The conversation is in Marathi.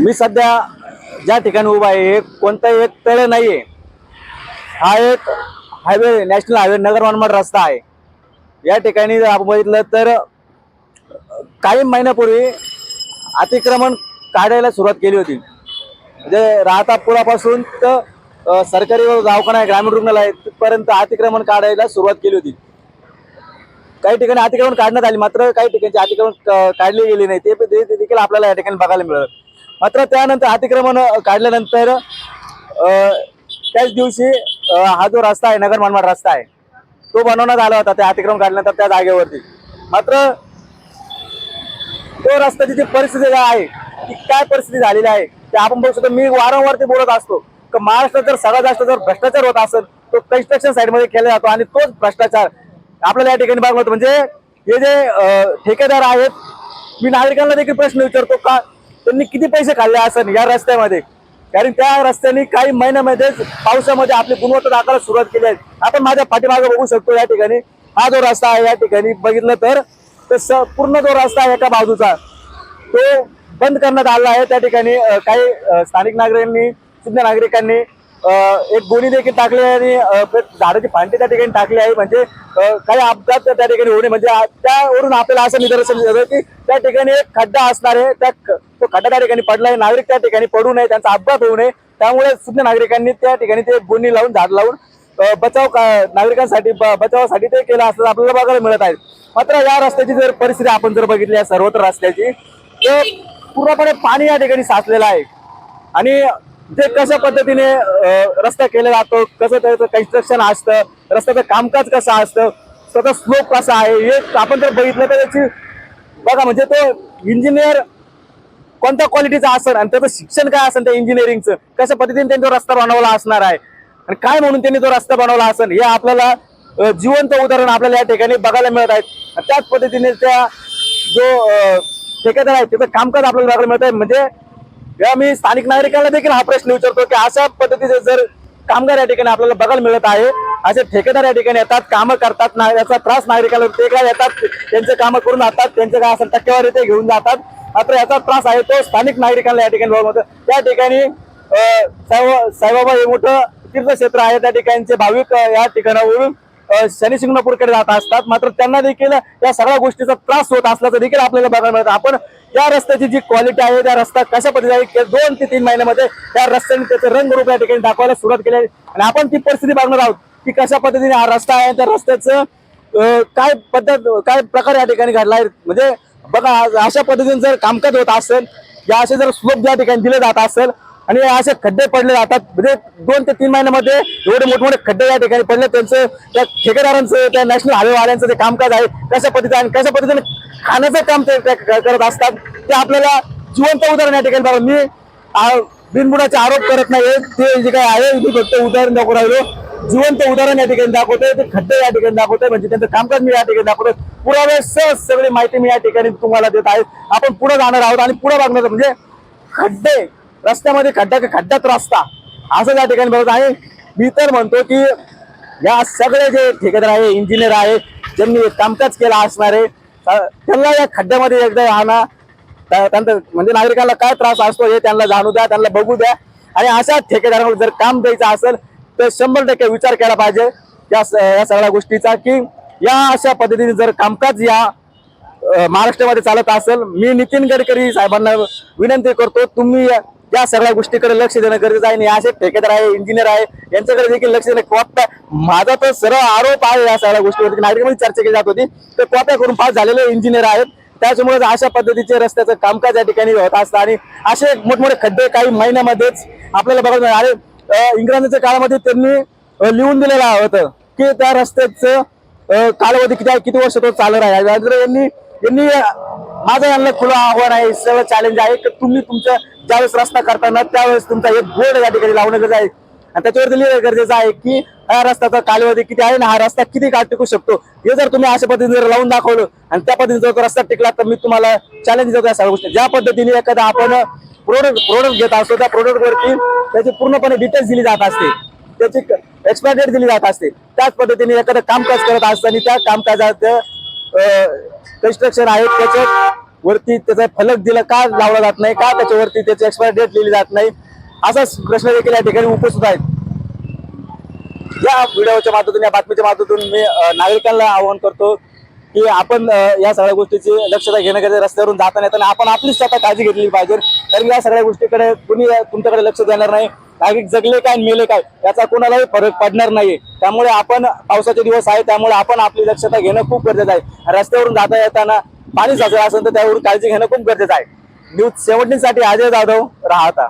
मी सध्या ज्या ठिकाणी उभा आहे हे कोणताही एक नाही नाहीये. हा एक highway national highway Nagar Manmad रस्ता आहे. या ठिकाणी जर आपण बघितलं तर काही महिन्यापूर्वी अतिक्रमण काढायला सुरुवात केली होती. म्हणजे राहता पुलापासून तर सरकारी दवाखाना आहे, ग्रामीण रुग्णालयपर्यंत अतिक्रमण काढायला सुरुवात केली होती. काही ठिकाणी अतिक्रमण काढण्यात आली मात्र काही ठिकाणी अतिक्रमण काढली काढले गेले नाही. ते ते देखील आपल्याला या ठिकाणी बघायला मिळालं. मात्र त्यानंतर अतिक्रमण काढल्यानंतर त्याच दिवशी हा जो रस्ता आहे नगर मनमाड रस्ता आहे तो बनवण्यात आला होता. त्या अतिक्रमण काढल्यानंतर त्या जागेवरती. मात्र तो रस्त्याची जी परिस्थिती आहे ती काय परिस्थिती झालेली आहे ते आपण बघू शकतो. मी वारंवार ते बोलत असतो की महाराष्ट्रात जर सगळ्यात जास्त जर भ्रष्टाचार होत असेल तो कन्स्ट्रक्शन साईडमध्ये केला जातो आणि तोच भ्रष्टाचार आपल्याला या ठिकाणी बघतो म्हणजे हे जे ठेकेदार आहेत मी नागरिकांना देखील प्रश्न विचारतो का त्यांनी किती पैसे खाल्ले असेल या रस्त्यामध्ये? कारण त्या रस्त्याने काही महिन्यामध्येच पावसामध्ये आपली गुणवत्ता दाखवायला सुरुवात केली आहे. आपण माझ्या पाठीमागे बघू शकतो या ठिकाणी. हा जो रस्ता आहे या ठिकाणी बघितलं तर पूर्ण जो रस्ता आहे एका बाजूचा तो बंद करण्यात आला आहे. त्या ठिकाणी काही स्थानिक नागरिकांनी सुज्ञ नागरिकांनी एक गोणी देखील टाकली आहे आणि अ, झाडाची फांटी त्या ठिकाणी टाकली आहे. म्हणजे काही अपघात त्या ठिकाणी होणे म्हणजे त्यावरून आपल्याला असं निदर्शन झालं की त्या ठिकाणी एक खड्डा असणार आहे. त्या तो खड्डा त्या ठिकाणी पडला आहे नागरिक त्या ठिकाणी पडू नये. त्यांचा अपघात होऊ नये. त्यामुळे सुद्धा नागरिकांनी त्या ठिकाणी ते गोणी लावून झाड लावून बचाव का- नागरिकांसाठी बचावासाठी ते केलं असं आपल्याला बघायला मिळत आहे. मात्र या रस्त्याची जर परिस्थिती आपण जर बघितली आहे सर्वत्र रस्त्याची तर पूर्णपणे पाणी या ठिकाणी साचलेलं आहे. आणि ते कशा पद्धतीने रस्ता केला जातो कसं त्याचं कन्स्ट्रक्शन असतं रस्त्याचं कामकाज कसं असतं स्वतः स्लोप कसा आहे हे आपण जर बघितलं तर त्याची बघा म्हणजे तो इंजिनियर कोणत्या क्वालिटीचा असेल आणि त्याचं शिक्षण काय असेल त्या इंजिनिअरिंगचं कशा पद्धतीने त्यांनी तो रस्ता बनवला असणार आहे आणि काय म्हणून त्यांनी तो रस्ता बनवला असेल हे आपल्याला जिवंत उदाहरण आपल्याला या ठिकाणी बघायला मिळत आहेत. आणि त्याच पद्धतीने त्या जो ठेकेदार आहे त्याचं कामकाज आपल्याला बघायला मिळत आहे. म्हणजे या मी स्थानिक नागरिकांना देखील हा प्रश्न विचारतो की अशा पद्धतीचे जर कामगार या ठिकाणी आपल्याला बघायला मिळत आहे असे ठेकेदार या ठिकाणी येतात कामं करतात ना याचा त्रास नागरिकांना ते काय येतात त्यांचे कामं करून जातात त्यांचे काय असेल टक्केवारी ते घेऊन जातात. मात्र याचा त्रास आहे तो स्थानिक नागरिकांना या ठिकाणी त्या ठिकाणी साईबाबा हे मोठं तीर्थक्षेत्र आहे. त्या ठिकाणचे भाविक या ठिकाणावरून शनी शिंगणापूरकडे जात असतात. मात्र त्यांना देखील या सगळ्या गोष्टीचा त्रास होत असल्याचं देखील आपल्याला बघायला मिळतं. आपण या रस्त्याची जी क्वालिटी आहे त्या रस्ता कशा पद्धतीने आहे दोन ते तीन महिन्यामध्ये त्या रस्त्याने त्याचं रंगरूप या ठिकाणी दाखवायला सुरुवात केली आहे. आणि आपण ती परिस्थिती बघणार आहोत की कशा पद्धतीने हा रस्ता आहे त्या रस्त्याचं काय पद्धत काय प्रकार या ठिकाणी घडला आहे. म्हणजे बघा आज अशा पद्धतीने जर कामकाज होत असेल या असे जर स्लोप ज्या ठिकाणी दिले जात असेल आणि असे खड्डे पडले जातात. म्हणजे दोन ते तीन महिन्यामध्ये एवढे मोठमोठे खड्डे या ठिकाणी पडले. त्यांचं त्या ठेकेदारांचं त्या नॅशनल हायवेवाल्यांचं जे ते कामकाज आहे कशा पद्धतीने आणि कशा पद्धतीने खाण्याचं काम ते करत असतात ते आपल्याला जिवंत उदाहरण या ठिकाणी बघा मी बिनबुडाचे आरोप करत नाही ते जे काय आहे मी फक्त उदाहरण दाखवून राहिलो. जिवंत उदाहरण या ठिकाणी दाखवतोय. ते खड्डे या ठिकाणी दाखवतोय. म्हणजे त्यांचं कामकाज मी या ठिकाणी दाखवतोय. पुरावे सहज सगळी माहिती मी या ठिकाणी तुम्हाला देत आहे. आपण पुढे जाणार आहोत आणि पुढे बघणार म्हणजे खड्डे रस्त्यामध्ये खड्डा का खड्ड्यात रस्ता. असं या ठिकाणी बघत आहे. मी तर म्हणतो की या सगळे जे ठेकेदार आहे इंजिनियर आहे ज्यांनी कामकाज केलं असणार आहे त्यांना या खड्ड्यामध्ये एकदा आणा त्या- त्यांचं म्हणजे नागरिकांना काय त्रास असतो हे त्यांना जाणू द्या त्यांना बघू द्या. आणि अशा ठेकेदारांवर जर काम द्यायचं असेल तर शंभर टक्के विचार केला पाहिजे या स- या सगळ्या गोष्टीचा की या अशा पद्धतीने जर कामकाज या महाराष्ट्रामध्ये चालत असेल मी नितीन गडकरी साहेबांना विनंती करतो तुम्ही या- सगळ्या गोष्टीकडे लक्ष देणं गरजेचं आहे. आणि असे ठेकेदार आहे इंजिनियर आहे यांच्याकडे देखील लक्ष देणं कॉप्या माझा तर सरळ आरोप आहे या सगळ्या गोष्टीवरती. नागरिकांमध्ये चर्चा केली जात होती. तर कॉप्या करून पास झालेले इंजिनियर आहेत. त्याच्यामुळे अशा पद्धतीचे रस्त्याचं कामकाज या ठिकाणी होत असतं. आणि असे मोठमोठे खड्डे काही महिन्यामध्येच आपल्याला बघायला मिळाले. अरे इंग्रजांच्या काळामध्ये त्यांनी लिहून दिलेलं होतं की त्या रस्त्याचं कालावधी किती आहे किती वर्ष तो चालू आहे यांनी यांनी माझं यांना खुलं आव्हान आहे सगळं चॅलेंज आहे. की तुम्ही तुमच्या ज्यावेळेस रस्ता करताना त्यावेळेस तुमचा एक बोर्ड या ठिकाणी लावणं गरजेचं आहे. आणि त्याच्यावरती लिहिणं गरजेचं आहे की हा रस्त्याचा कालावधी किती आहे ना हा रस्ता किती काळ टिकू शकतो? हे जर तुम्ही अशा पद्धतीने जर लावून दाखवलं आणि त्या पद्धतीने जर रस्ता टिकला तर मी तुम्हाला चॅलेंज देतो या सगळ्या गोष्टी. ज्या पद्धतीने एखादा आपण प्रोडक्ट प्रोडक्ट घेत असतो त्या प्रोडक्टवरती त्याची पूर्णपणे डिटेल्स दिली जात असते. त्याची एक्सपायर डेट दिली जात असते. त्याच पद्धतीने एखादं कामकाज करत असताना त्या कामकाजात कन्स्ट्रक्शन आहे त्याचं वरती त्याचा फलक दिला का लावला जात नाही का त्याच्यावरती त्याची एक्सपायर डेट लिहिली जात नाही असा प्रश्न देखील या ठिकाणी उपस्थित आहेत. या व्हिडिओच्या माध्यमातून या बातमीच्या माध्यमातून मी नागरिकांना आवाहन करतो की आपण या सगळ्या गोष्टीची लक्षता घेणं गरजेचं रस्त्यावरून जाताना येताना आपण आपलीच स्वतः काळजी घेतली पाहिजे. कारण या सगळ्या गोष्टीकडे कुणी तुमच्याकडे लक्ष देणार नाही. नागरिक जगले काय मेले काय याचा कोणालाही फरक पडणार नाही त्यामुळे आपण पावसाचे दिवस आहे त्यामुळे आपण आपली लक्षता घेणं खूप गरजेचं आहे. रस्त्यावरून जाता येताना पाणी साचलं असेल तर त्यावरून काळजी घेणं खूप गरजेचं आहे. न्यूज सेव्हन्टीन साठी अजय जाधव राहता.